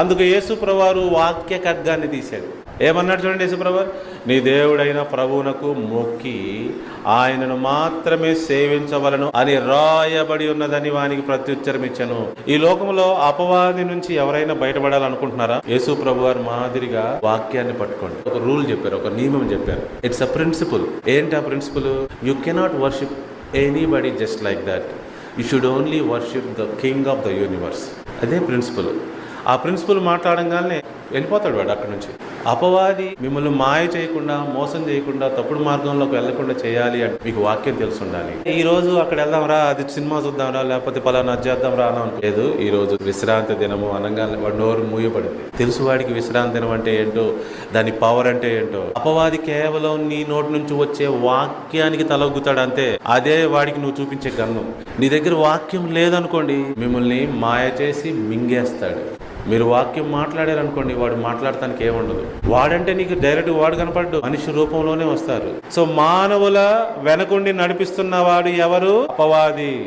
అందుకు యేసుప్రవారు వాక్య ఖడ్గాన్ని తీశాడు. ఏమన్నాడు చూడండి యేసుప్రభవ నీ దేవుడైన ప్రభువునకు మొక్కి ఆయనను మాత్రమే సేవించవలను అని రాయబడి ఉన్నదని వానికి ప్రత్యుత్తరం ఇచ్చాను. ఈ లోకంలో అపవాది నుంచి ఎవరైనా బయటపడాలనుకుంటున్నారా? యేసు ప్రభు వారి మాదిరిగా వాక్యాన్ని పట్టుకోండి. ఒక రూల్ చెప్పారు ఒక నియమం చెప్పారు. ఇట్స్ అ ప్రిన్సిపల్ ఏంటి ఆ principle you cannot worship anybody just like that you should only worship the king of the universe అదే ప్రిన్సిపల్ ఆ ప్రిన్సిపల్ మాట్లాడంగానే వెళ్ళిపోతాడు వాడు అక్కడ నుంచి. అపవాది మిమ్మల్ని మాయ చేయకుండా మోసం చేయకుండా తప్పుడు మార్గంలోకి వెళ్ళకుండా చేయాలి అంటే మీకు వాక్యం తెలిసి ఉండాలి ఈ రోజు అక్కడ వెళ్దాంరా అది సినిమా చూద్దాం రా లేకపోతే పలానా చేద్దాంరా చేద్దాం అని లేదు ఈ రోజు విశ్రాంతి దినము అనగానే వాడు నోరు మూయబడింది. తెలుసు వాడికి విశ్రాంతి దినం అంటే ఏంటో దాని పవర్ అంటే ఏంటో. అపవాది కేవలం నీ నోటి నుంచి వచ్చే వాక్యానికి తలొగ్గుతాడు అంతే. అదే వాడికి నువ్వు చూపించే గంధం. నీ దగ్గర వాక్యం లేదనుకోండి మిమ్మల్ని మాయ చేసి మింగేస్తాడు. మీరు వాక్యం మాట్లాడారనుకోండి వాడు మాట్లాడటానికి ఏముండదు వాడంటే నీకు డైరెక్ట్ వాడు కనపడ్డు మనిషి రూపంలోనే వస్తారు. సో మానవుల వెనకుండి నడిపిస్తున్న వాడు ఎవరు? అపవాది.